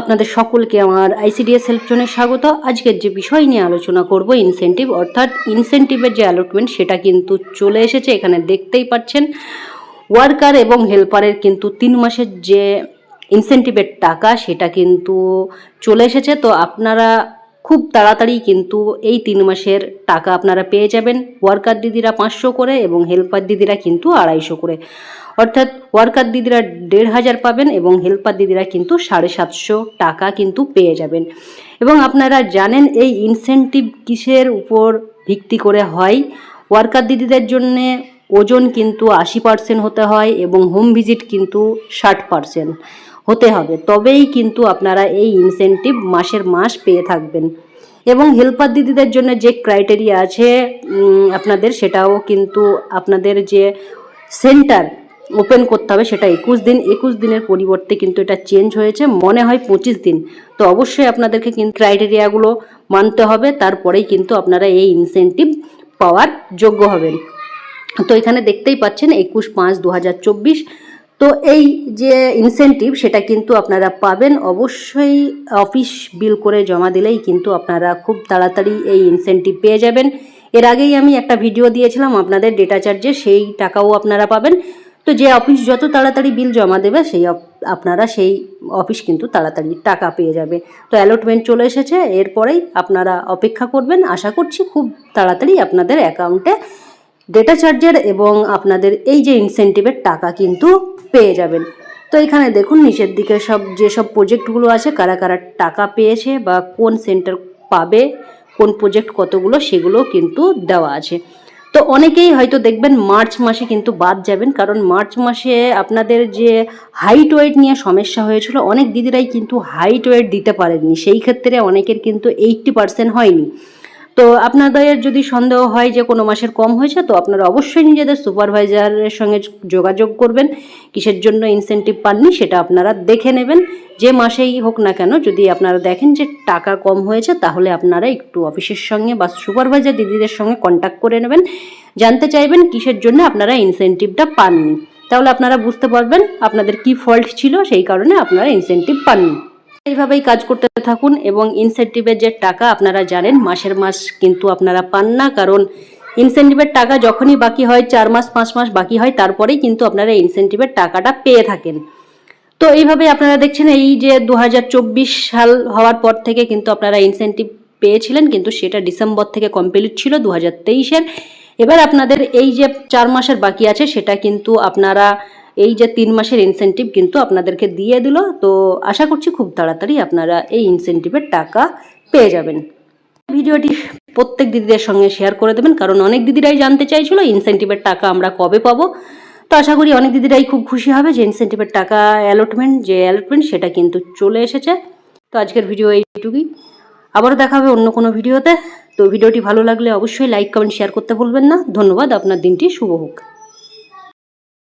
আপনাদের সকলকে আমার আইসিডিএস হেল্প জোনে স্বাগত। আজকের যে বিষয় নিয়ে আলোচনা করব ইনসেন্টিভ অর্থাৎ ইনসেন্টিভের যে অ্যালটমেন্ট সেটা কিন্তু চলে এসেছে, এখানে দেখতেই পাচ্ছেন। ওয়ার্কার এবং হেল্পারের কিন্তু তিন মাসের যে ইনসেন্টিভের টাকা, সেটা কিন্তু চলে এসেছে। তো আপনারা খুব তাড়াতাড়ি কিন্তু এই তিন মাসের টাকা আপনারা পেয়ে যাবেন। ওয়ার্কার দিদিরা পাঁচশো করে এবং হেল্পার দিদিরা কিন্তু আড়াইশো করে। অর্থাৎ ওয়ার্কার দিদিরা দেড় হাজার পাবেন এবং হেল্পার দিদিরা কিন্তু সাড়ে সাতশো টাকা কিন্তু পেয়ে যাবেন। এবং আপনারা জানেন এই ইনসেনটিভ কিসের উপর ভিত্তি করে হয়? ওয়ার্কার দিদিদের জন্যে ওজন কিন্তু আশি পার্সেন্ট হতে হয় এবং হোম ভিজিট কিন্তু ষাট পার্সেন্ট হতে হবে। তবেই কিন্তু আপনারা এই ইনসেনটিভ মাসের মাস পেয়ে থাকবেন। এবং হেল্পার দিদিদের জন্য যে ক্রাইটেরিয়া আছে আপনাদের সেটাও কিন্তু আপনাদের যে সেন্টার ওপেন করতে হবে সেটা একুশ দিন। একুশ দিনের পরিবর্তে কিন্তু এটা চেঞ্জ হয়েছে, মনে হয় পঁচিশ দিন। তো অবশ্যই আপনাদেরকে কিন্তু ক্রাইটেরিয়াগুলো মানতে হবে, তারপরেই কিন্তু আপনারা এই ইনসেনটিভ পাওয়ার যোগ্য হবেন। তো এখানে দেখতেই পাচ্ছেন, একুশ পাঁচ দু হাজার চব্বিশ তো এই যে ইনসেনটিভ সেটা কিন্তু আপনারা পাবেন। অবশ্যই অফিস বিল করে জমা দিলেই কিন্তু আপনারা খুব তাড়াতাড়ি এই ইনসেনটিভ পেয়ে যাবেন। এর আগেই আমি একটা ভিডিও দিয়েছিলাম আপনাদের ডেটা চার্জে সেই টাকাও আপনারা পাবেন। তো যে অফিস যত তাড়াতাড়ি বিল জমা দেবে, সেই আপনারা সেই অফিস কিন্তু তাড়াতাড়ি টাকা পেয়ে যাবে। তো অ্যালটমেন্ট চলে এসেছে, এরপরেই আপনারা অপেক্ষা করবেন। আশা করছি খুব তাড়াতাড়ি আপনাদের অ্যাকাউন্টে ডেটা চার্জের এবং আপনাদের এই যে ইনসেন্টিভের টাকা কিন্তু পেয়ে যাবেন। তো এখানে দেখুন, নিচের দিকে সব যেসব প্রজেক্টগুলো আছে, কারা কারা টাকা পেয়েছে বা কোন সেন্টার পাবে, কোন প্রজেক্ট কতগুলো সেগুলো কিন্তু দেওয়া আছে। তো অনেকেই হয়তো দেখবেন মার্চ মাসে কিন্তু বাদ যাবেন, কারণ মার্চ মাসে আপনাদের যে হাইট ওয়েট নিয়ে সমস্যা হয়েছিল, অনেক দিদিরাই কিন্তু হাইট ওয়েট দিতে পারেননি। সেই ক্ষেত্রে অনেকের কিন্তু এইট্টি পার্সেন্ট হয়নি। তো আপনাদের যদি সন্দেহ হয় যে কোনো মাসের কম হয়েছে, তো আপনারা অবশ্যই নিজেদের সুপারভাইজারের সঙ্গে যোগাযোগ করবেন। কিসের জন্য ইনসেনটিভ পাননি সেটা আপনারা দেখে নেবেন। যে মাসেই হোক না কেন, যদি আপনারা দেখেন যে টাকা কম হয়েছে, তাহলে আপনারা একটু অফিসের সঙ্গে বা সুপারভাইজার দিদিদের সঙ্গে কন্ট্যাক্ট করে নেবেন। জানতে চাইবেন কিসের জন্য আপনারা ইনসেনটিভটা পাননি। তাহলে আপনারা বুঝতে পারবেন আপনাদের কি ফল্ট ছিল, সেই কারণে আপনারা ইনসেনটিভ পাননি। এইভাবেই কাজ করতে থাকুন এবং ইনসেন্টিভের যে টাকা আপনারা জানেন, মাসের মাস কিন্তু আপনারা পান না, কারণ ইনসেন্টিভের টাকা যখনই বাকি হয়, চার মাস, পাঁচ মাস বাকি হয়, তারপরেই কিন্তু আপনারা ইনসেন্টিভের টাকাটা পেয়ে থাকেন। তো এইভাবে আপনারা দেখছেন, এই যে দু হাজার চব্বিশ সাল হওয়ার পর থেকে কিন্তু আপনারা ইনসেন্টিভ পেয়েছিলেন, কিন্তু সেটা ডিসেম্বর থেকে কমপ্লিট ছিল দু হাজার এবার আপনাদের এই যে চার মাসের বাকি আছে, সেটা কিন্তু আপনারা এই যে তিন মাসের ইনসেন্টিভ কিন্তু আপনাদেরকে দিয়ে দিল, তো আশা করছি খুব তাড়াতাড়ি আপনারা এই ইনসেন্টিভের টাকা পেয়ে যাবেন। ভিডিওটি প্রত্যেক দিদিদের সঙ্গে শেয়ার করে দেবেন, কারণ অনেক দিদিরাই জানতে চাইছিল ইনসেন্টিভের টাকা আমরা কবে পাবো। তো আশা করি অনেক দিদিরাই খুব খুশি হবে যে ইনসেন্টিভের টাকা অ্যালটমেন্ট যে অ্যালটমেন্ট সেটা কিন্তু চলে এসেছে। তো আজকের ভিডিও এইটুকুই। আবারও দেখা হবে অন্য কোনো ভিডিওতে। তো ভিডিওটি ভালো লাগলে অবশ্যই লাইক কমেন্ট শেয়ার করতে ভুলবেন না। ধন্যবাদ, আপনার দিনটি শুভ হোক।